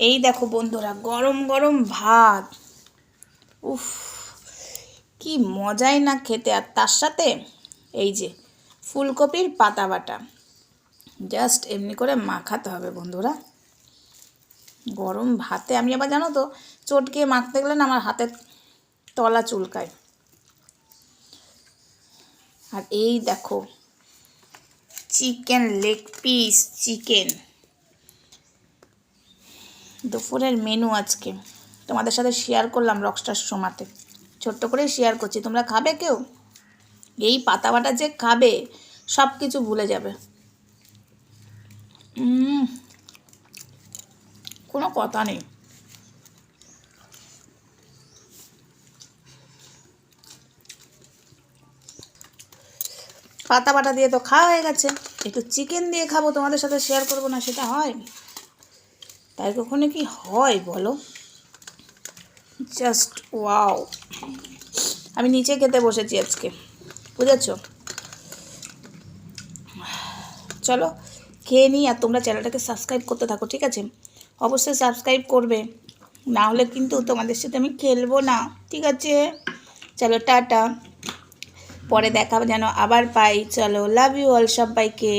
এই দেখো বন্ধুরা, গরম গরম ভাত। উফ, কি মজাই না খেতে। আর তার সাথে এই যে ফুলকপির পাতা বাটা। জাস্ট এমনি করে মাখাতে হবে বন্ধুরা। গরম ভাতে, আমি আবার জানো তো, চটকে মাখতে গেলে না আমার হাতের তলা চুলকায়। আর এই দেখো, চিকেন লেগ পিস, চিকেন। দুপুরের মেনু আজকে। তোমাদের সাথে শেয়ার করলাম রকস্টার সোমাতে ছোট্ট করে শেয়ার করছি। তোমরা খাবে কেউ? এই পাতা বাটা যে খাবে সব কিছু ভুলে যাবে। কোনো কথা নেই। পাতা বাটা দিয়ে তো খাওয়া হয়ে গেছে। একটু চিকেন দিয়ে খাব, তোমাদের সাথে শেয়ার করব না, সেটা হয়? তাই কখনো কি হয় বলো? জাস্ট ওয়াও আমি নিচে খেতে বসেছি আজকে, বুঝেছ? চলো খেয়ে নিই আর তোমরা চ্যানেলটাকে সাবস্ক্রাইব করতে থাকো, ঠিক আছে? অবশ্যই সাবস্ক্রাইব করবে, না হলে কিন্তু তোমাদের সাথে আমি খেলব না, ঠিক আছে? চলো টাটা। পরে দেখা যেন আবার পাই। চলো লাভ ইউ অল সব সবাইকে।